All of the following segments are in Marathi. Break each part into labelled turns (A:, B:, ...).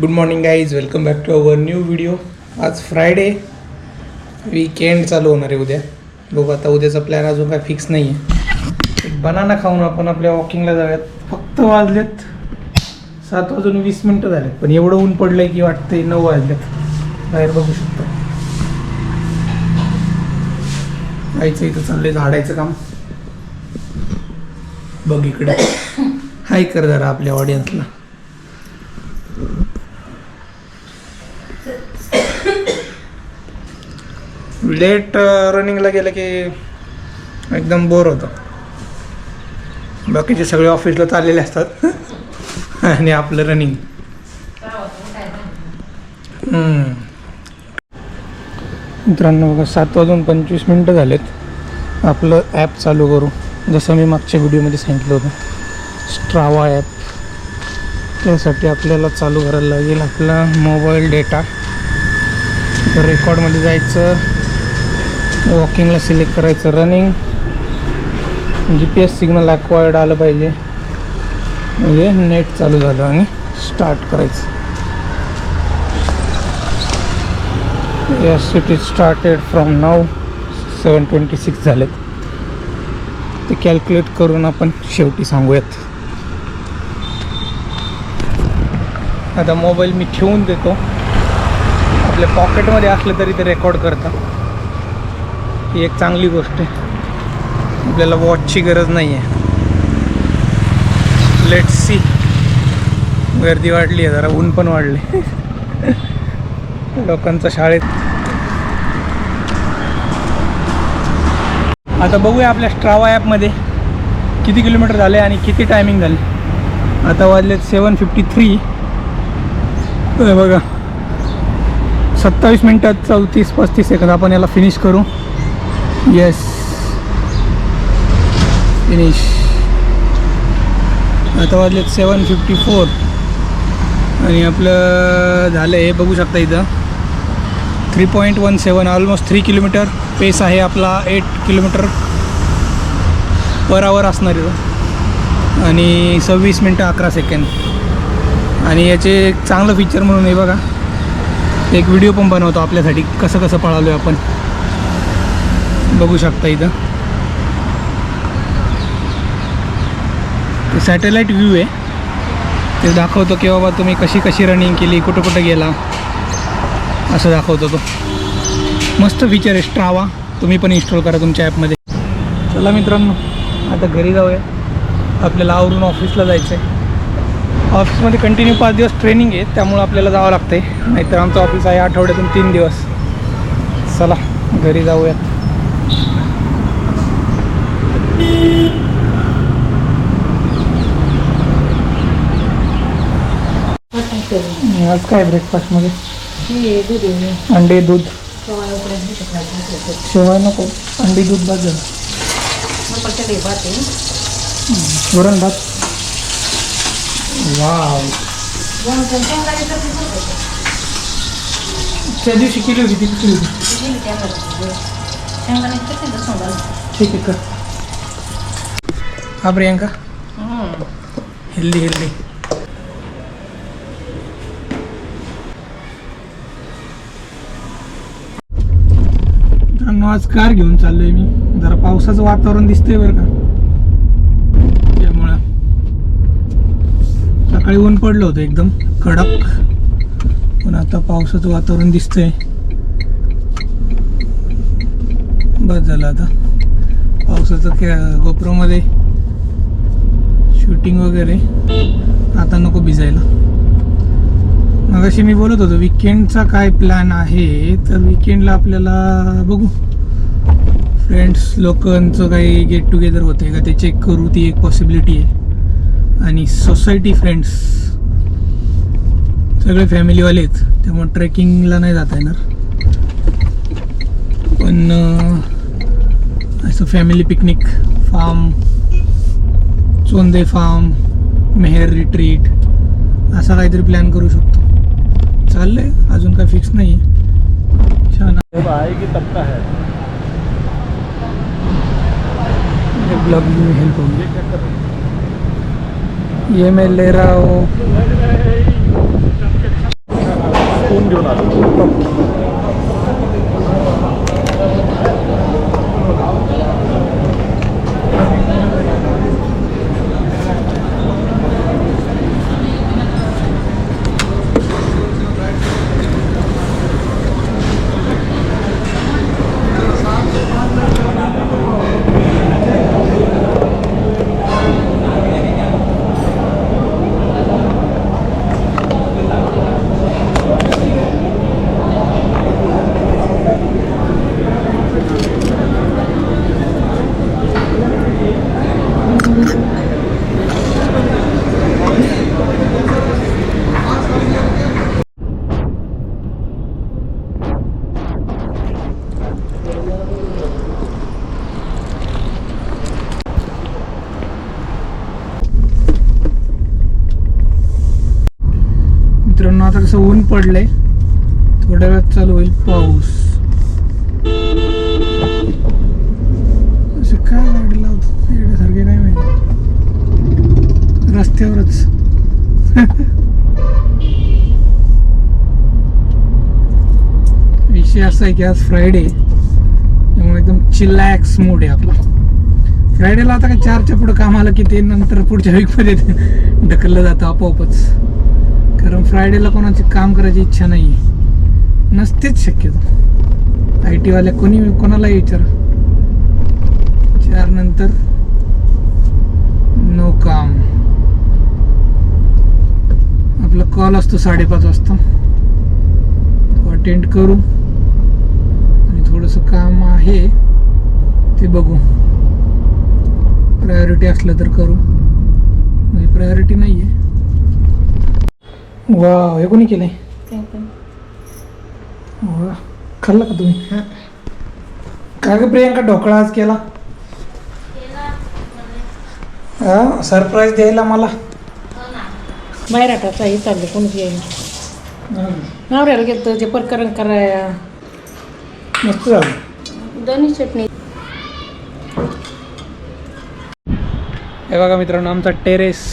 A: Good morning guys welcome back to our new video आज फ्रायडे वीकेंड चालू होणार आहे उद्या. बघू आता उद्याचा प्लॅन अजून काय फिक्स नाही आहे एक बनाना खाऊन आपण आपल्या वॉकिंगला जाऊयात. फक्त वाजलेत. सात वाजून वीस मिनटं झालेत. पण एवढं ऊन पडलं आहे की वाटतंय नऊ वाजलेत. बाहेर बघू शकतो. जायचं इथं चाललंय झाडायचं काम. बघ इकडे. हाय कर जरा आपल्या ऑडियन्सला लेट रनिंगला uh, गेलं की एकदम बोर होतं. बाकीचे सगळे ऑफिसला चाललेले असतात. आणि आपलं रनिंग मित्रांनो बघा सात वाजून पंचवीस मिनटं झालेत. आपलं ॲप चालू करू. जसं मी मागच्या व्हिडिओमध्ये सांगितलं होतं. स्ट्रावा ॲप त्यासाठी आपल्याला चालू करायला लागेल आपला मोबाईल डेटा रेकॉर्डमध्ये जायचं. वॉकिंगला सिलेक्ट करायचं running G P S signal acquired आलं पाहिजे. म्हणजे नेट चालू झालं आणि स्टार्ट करायचं. Yes it is started from now seven twenty six झालेत. ते कॅल्क्युलेट करून आपण शेवटी सांगूयात. आता मोबाईल मी ठेवून देतो. आपल्या पॉकेटमध्ये असलं तरी ते रेकॉर्ड करतं. ही एक चांगली गोष्ट आहे. आपल्याला वॉचची गरज नाही आहे लेट सी गर्दी वाढली आहे जरा ऊन पण वाढले लोकांचा शाळेत. आता बघूया आपल्या स्ट्रावा ॲपमध्ये किती किलोमीटर झाले आणि किती टायमिंग झाले. आता वाजलेत सेवन फिफ्टी थ्री बघा. सत्तावीस मिनटात चौतीस पस्तीस सेकंद. आपण याला फिनिश करू. यस फिनिश आता वाजलेत सेवन फिफ्टी फोर आणि आपलं झालं आहे बघू शकता इथं. Three point one seven almost three kilometre pace आहे आपला एट किलोमीटर पर आवर असणार इथं आणि सव्वीस मिनटं अकरा सेकंड आणि याचे एक चांगलं फीचर म्हणून हे बघा. एक व्हिडिओ पण बनवतो आपल्यासाठी. कसं कसं पळालो आहे आपण. बघू शकता इथं. ते सॅटेलाईट व्ह्यू आहे. ते दाखवतो की बाबा तुम्ही कशी कशी रनिंग केली कुठं कुठं गेला. असं दाखवतो तो. मस्त फीचर आहे स्ट्रावा तुम्ही पण इन्स्टॉल करा तुमच्या ॲपमध्ये चला मित्रांनो आता घरी जाऊया. आपल्याला आवरून ऑफिसला जायचं आहे ऑफिसमध्ये कंटिन्यू पाच दिवस ट्रेनिंग आहे त्यामुळं आपल्याला जावं लागतं आहे नाहीतर आमचं ऑफिस आहे आठवड्यातून तीन दिवस. चला घरी जाऊयात. आज काय ब्रेकफास्टमध्ये अंडे दूध. शेवाय नको. अंडी दूध भात झालं वरण भात. वाव. त्या दिवशी केली होती ती कुठली होती ठीक आहे कर. हा प्रियांका. हेल्दी हेल्दी मित्रांनो आज कार घेऊन चाललोय मी. जरा पावसाचं वातावरण दिसतंय बरं का. त्यामुळं. सकाळी ऊन पडलं होतं एकदम कडक. पण आता पावसाचं वातावरण दिसतंय. बस झालं आता. पावसाचं क्या गोप्रोमध्ये शूटिंग वगैरे. आता नको भिजायला. मगाशी मी बोलत होतो विकेंडचा काय प्लॅन आहे? तर विकेंडला आपल्याला बघू. फ्रेंड्स लोकांचं काही गेट टुगेदर होते का? ते चेक करू ती एक पॉसिबिलिटी आहे. आणि सोसायटी फ्रेंड्स सगळे फॅमिलीवाले आहेत. त्यामुळे ट्रेकिंगला नाही जाता येणार. पण असं family picnic farm Chonde farm Meher retreat असा काहीतरी प्लॅन करू शकतो. चाललंय अजून काय फिक्स नाही आहे छान
B: आहे?
A: ब्लॉगिंग में हेल्प होगी
B: ये
A: मैं ले रहा हूँ मित्रांनो आता कसं ऊन पडलंय. थोड्या वेळात चालू होईल पाऊस. असं काय गाडी लावतो येण्यासारखे नाही माहिती? रस्त्यावरच. विषय असा आहे की आज फ्रायडे त्यामुळे एकदम चिलॅक्स मूड आहे आपला. फ्रायडेला आता काय चारच्या पुढं काम आलं की ते नंतर पुढच्या वीकमध्ये ढकललं जातं आपोआपच. कारण फ्रायडेला कोणाची काम करायची इच्छा नाही आहे नसतेच शक्यतो. आय टीवाल्या कोणी कोणालाही विचारा. चार नंतर नो काम. आपला कॉल असतो साडेपाच वाजता. तो अटेंड करू. आणि थोडंसं काम आहे ते बघू. प्रायोरिटी असलं तर करू. म्हणजे प्रायोरिटी नाही आहे वा हे कोणी केलंय? वा खाल्लं का तुम्ही? काय ग प्रियांका ढोकळा आज केला? हा सरप्राईज द्यायला मला.
C: बाहेराटाचा हे चाललं कोणीच येईल नवऱ्याला गेलं ते प्रकरण कराया
A: मस्त झालं.
C: दोन्ही चटणी.
A: हे बघा मित्रांनो आमचा टेरेस.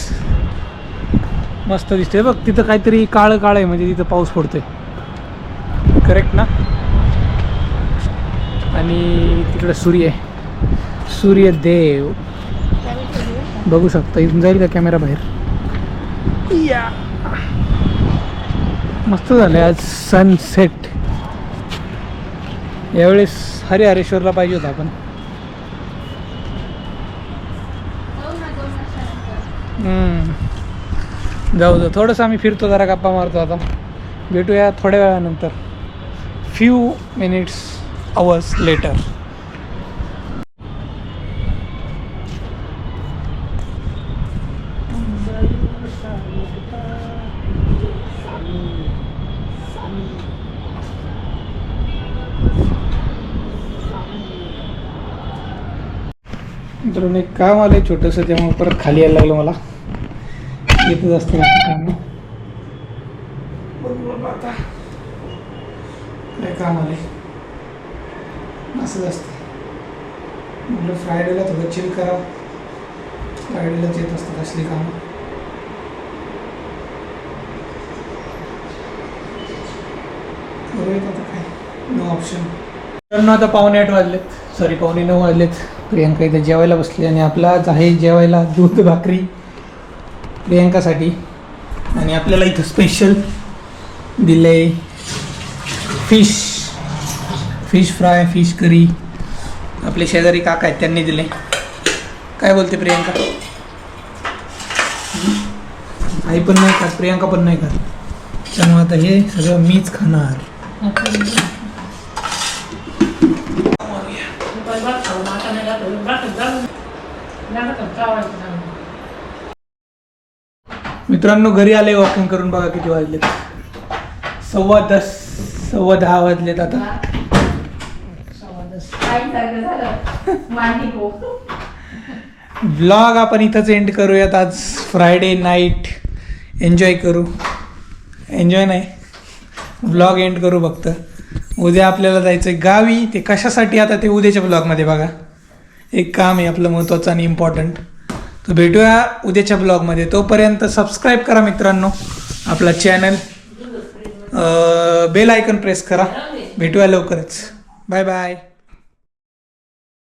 A: मस्त दिसते बघ तिथं काहीतरी काळं काळं आहे म्हणजे तिथं पाऊस पडतोय. करेक्ट ना? आणि तिकडं सूर्य आहे. सूर्यदेव. बघू शकता इथून जाईल का कॅमेरा बाहेर? या. मस्त झालं आज सनसेट यावेळेस हरिहरेश्वरला पाहिजे होता आपण. हम्म. जाऊ जाऊ थोडंसं आम्ही फिरतो जरा गप्पा मारतो आता. भेटूया थोड्या वेळानंतर. फ्यू मिनिट्स आवर्स लेटर मित्रांनो एक काम आलं आहे छोटंसं त्यामुळे परत खाली यायला लागलं मला. येतच असतं काम. आता. काय काम आले असंच असतं म्हटलं फ्रायडेला थोडं चिल करावं. फ्रायडेलाच येत असतात असली कामं. करूयात आता काय? नो ऑप्शन मित्रांनो आता पावणे आठ वाजलेत. सॉरी पावणे नऊ वाजलेत. प्रियांका इथे जेवायला बसली आणि आपला आहे जेवायला दूध भाकरी. प्रियांकासाठी. आणि आपल्याला इथं स्पेशल दिले fish fish fry fish curry आपले शेजारी काका आहेत त्यांनी दिले काय बोलते प्रियांका? आई पण नाही खात प्रियांका पण नाही खात. त्यामुळे आता हे सगळं मीच खाणार. मित्रांनो घरी आले वॉकिंग करून बघा किती वाजलेत. सव्वा दस सव्वा दहा वाजलेत आता. ब्लॉग आपण इथंच एंड करूयात आज. फ्रायडे नाईट एन्जॉय करू. एन्जॉय नाही. ब्लॉग एंड करू फक्त. उद्या आपल्याला जायचं आहे गावी. ते कशासाठी आता ते उद्याच्या ब्लॉगमध्ये बघा. एक काम आहे आपलं महत्त्वाचं आणि इम्पॉर्टंट तर भेटूया उद्याच्या ब्लॉगमध्ये. तोपर्यंत सबस्क्राईब करा मित्रांनो आपला चॅनल बेल आयकन प्रेस करा. भेटूया लवकरच. Bye bye